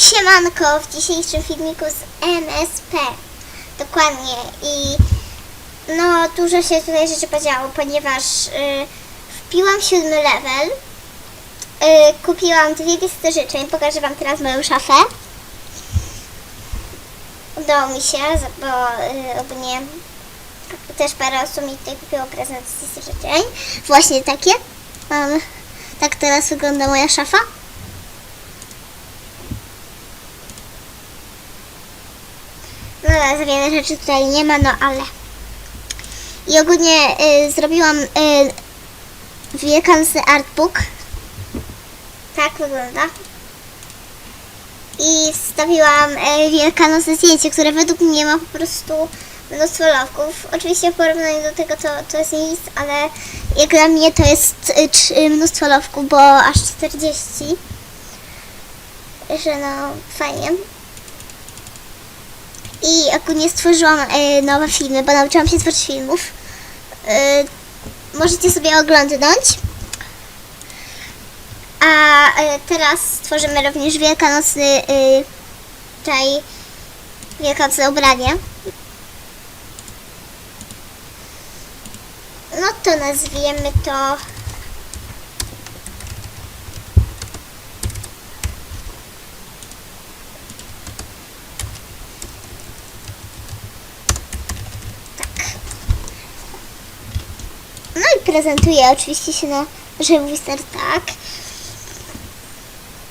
Siemanko w dzisiejszym filmiku z MSP. Dokładnie i no dużo się tutaj rzeczy podziało, ponieważ y, wpiłam siódmy level, y, kupiłam dwie listy życzeń, pokażę wam teraz moją szafę. Udało mi się, bo y, ogólnie też parę osób mi tutaj kupiło prezent z listy życzeń. Właśnie takie. Tak teraz wygląda moja szafa. No za wiele rzeczy tutaj nie ma, no ale. I ogólnie y, zrobiłam y, wielkanocny artbook. Tak wygląda. I wstawiłam y, wielkanocne zdjęcie, które według mnie ma po prostu mnóstwo lowków. Oczywiście w porównaniu do tego to, to jest nic, ale jak dla mnie to jest y, y, mnóstwo lowków, bo aż 40. Że no fajnie. I ogólnie stworzyłam e, nowe filmy, bo nauczyłam się tworzyć filmów. E, możecie sobie oglądnąć. A e, teraz stworzymy również wielkanocny e, tutaj wielkanocne ubranie. No to nazwiemy to No i prezentuję oczywiście się na start tak.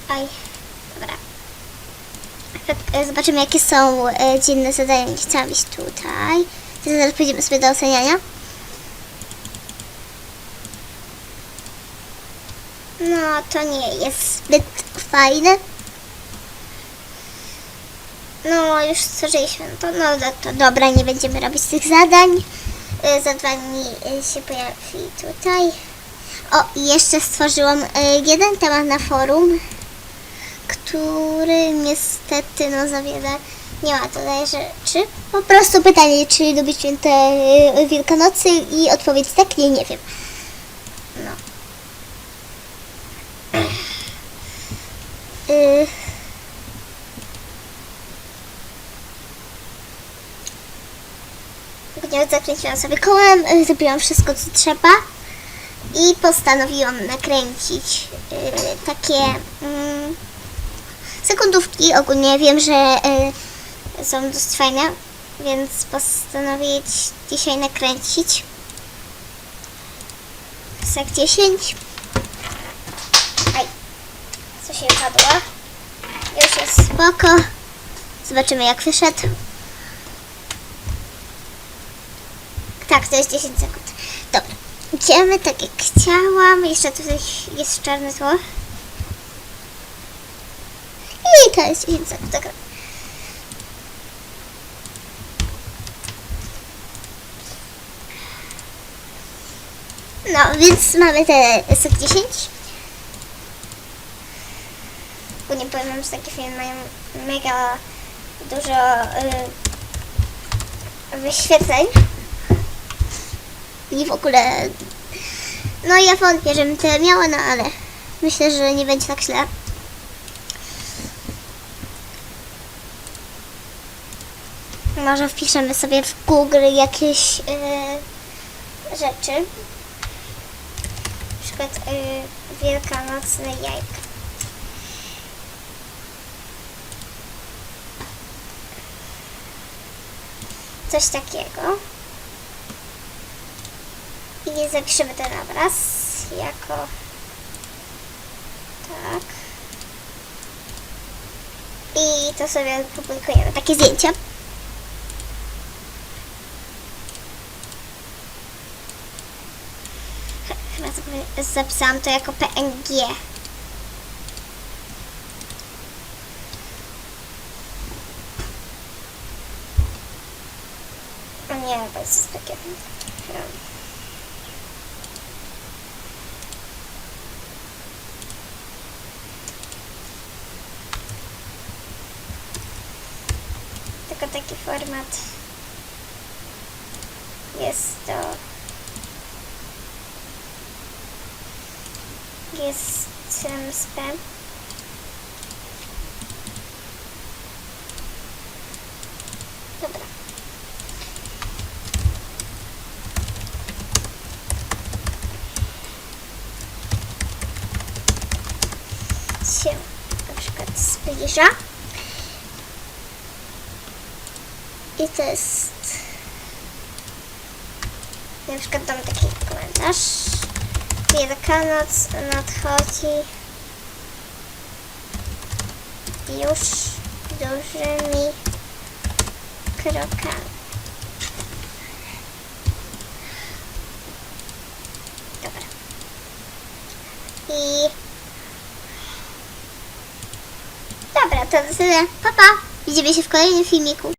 Aj, dobra. E, Zobaczymy jakie są e, dzienne zadania. Nie chciałam iść tutaj. To Zaraz pójdziemy sobie do oceniania. No, to nie jest zbyt fajne. No, już stworzyliśmy to. No, to dobra, nie będziemy robić tych zadań. Y, Za dwa dni y, się pojawi tutaj. O, i jeszcze stworzyłam y, jeden temat na forum, który niestety, no za wiele nie ma tutaj rzeczy. Po prostu pytanie, czy lubię święte Wielkanocy i odpowiedź tak, nie, nie wiem. No. Y, Gniew zakręciłam sobie kołem, y, zrobiłam wszystko co trzeba i postanowiłam nakręcić y, takie mm, sekundówki. Ogólnie wiem, że y, są dość fajne, więc postanowić dzisiaj nakręcić. Sek 10. Aj, co się padło? Już jest spoko. Zobaczymy jak wyszedł. Tak, to jest 10 sekund. Dobra. Idziemy tak jak chciałam. Jeszcze tutaj jest czarne tło. I to jest 10 sekund. Dobra. No, więc mamy te SEK 10. Bo nie powiem że takie filmy mają mega dużo y, wyświetleń. I w ogóle. No ja wątpię, żebym tyle miała, no ale myślę, że nie będzie tak źle. Może wpiszemy sobie w Google jakieś yy, rzeczy. Na przykład yy, wielkanocne jajka. Coś takiego. I zapiszemy ten obraz jako tak. I to sobie publikujemy. Takie zdjęcie. Chyba zapisałam to jako PNG. Nie, to jest takie... um, tylko taki format. Jest to... Jest MSP. Dobra. Się na przykład zbliża. I to jest na przykład dam taki komentarz. Wielkanoc nadchodzi już dużymi krokami. Dobra. I dobra, to tyle. Pa, pa. Widzimy się w kolejnym filmiku.